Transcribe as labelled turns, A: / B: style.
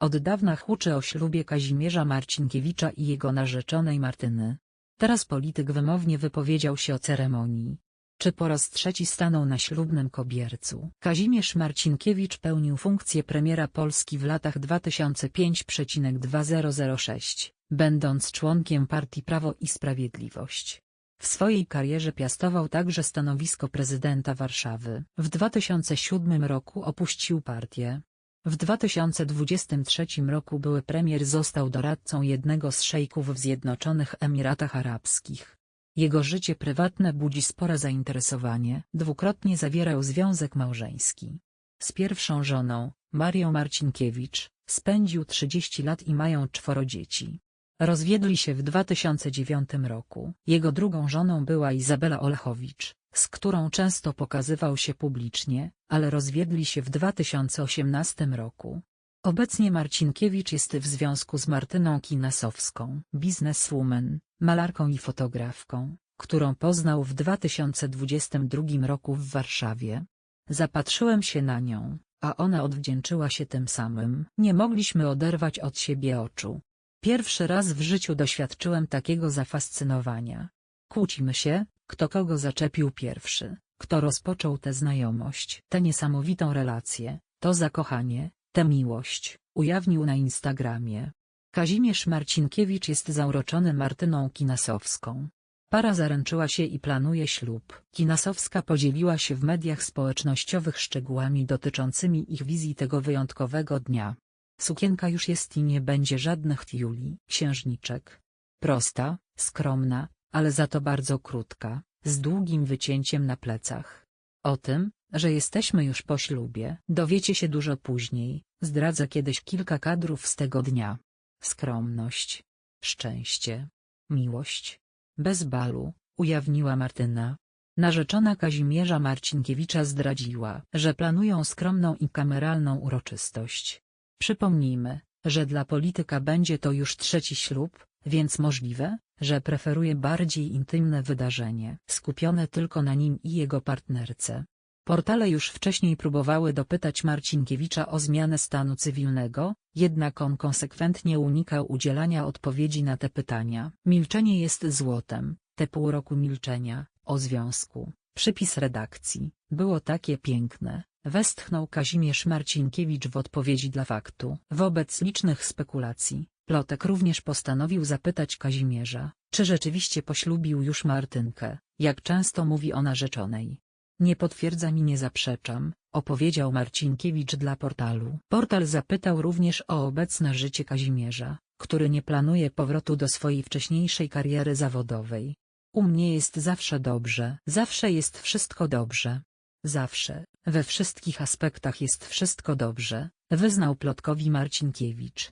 A: Od dawna huczy o ślubie Kazimierza Marcinkiewicza i jego narzeczonej Martyny. Teraz polityk wymownie wypowiedział się o ceremonii. Czy po raz trzeci stanął na ślubnym kobiercu? Kazimierz Marcinkiewicz pełnił funkcję premiera Polski w latach 2005-2006, będąc członkiem partii Prawo i Sprawiedliwość. W swojej karierze piastował także stanowisko prezydenta Warszawy. W 2007 roku opuścił partię. W 2023 roku były premier został doradcą jednego z szejków w Zjednoczonych Emiratach Arabskich. Jego życie prywatne budzi spore zainteresowanie. Dwukrotnie zawierał związek małżeński. Z pierwszą żoną, Marią Marcinkiewicz, spędził 30 lat i mają czworo dzieci. Rozwiedli się w 2009 roku. Jego drugą żoną była Izabela Olechowicz, z którą często pokazywał się publicznie, ale rozwiedli się w 2018 roku. Obecnie Marcinkiewicz jest w związku z Martyną Kinasowską, bizneswoman, malarką i fotografką, którą poznał w 2022 roku w Warszawie. Zapatrzyłem się na nią, a ona odwdzięczyła się tym samym. Nie mogliśmy oderwać od siebie oczu. Pierwszy raz w życiu doświadczyłem takiego zafascynowania. Kłócimy się, kto kogo zaczepił pierwszy, kto rozpoczął tę znajomość, tę niesamowitą relację, to zakochanie, tę miłość, ujawnił na Instagramie. Kazimierz Marcinkiewicz jest zauroczony Martyną Kinasowską. Para zaręczyła się i planuje ślub. Kinasowska podzieliła się w mediach społecznościowych szczegółami dotyczącymi ich wizji tego wyjątkowego dnia. Sukienka już jest i nie będzie żadnych tiuli, księżniczek. Prosta, skromna, ale za to bardzo krótka, z długim wycięciem na plecach. O tym, że jesteśmy już po ślubie, dowiecie się dużo później, zdradzę kiedyś kilka kadrów z tego dnia. Skromność, szczęście, miłość. Bez balu, ujawniła Martyna. Narzeczona Kazimierza Marcinkiewicza zdradziła, że planują skromną i kameralną uroczystość. Przypomnijmy, że dla polityka będzie to już trzeci ślub, więc możliwe, że preferuje bardziej intymne wydarzenie, skupione tylko na nim i jego partnerce. Portale już wcześniej próbowały dopytać Marcinkiewicza o zmianę stanu cywilnego, jednak on konsekwentnie unikał udzielania odpowiedzi na te pytania. Milczenie jest złotem, te pół roku milczenia, o związku, przypis redakcji, było takie piękne, westchnął Kazimierz Marcinkiewicz w odpowiedzi dla faktu. Wobec licznych spekulacji, Plotek również postanowił zapytać Kazimierza, czy rzeczywiście poślubił już Martynkę, jak często mówi o narzeczonej. Nie potwierdzam i nie zaprzeczam, opowiedział Marcinkiewicz dla portalu. Portal zapytał również o obecne życie Kazimierza, który nie planuje powrotu do swojej wcześniejszej kariery zawodowej. U mnie jest zawsze dobrze. Zawsze jest wszystko dobrze. Zawsze, we wszystkich aspektach jest wszystko dobrze, wyznał plotkowi Marcinkiewicz.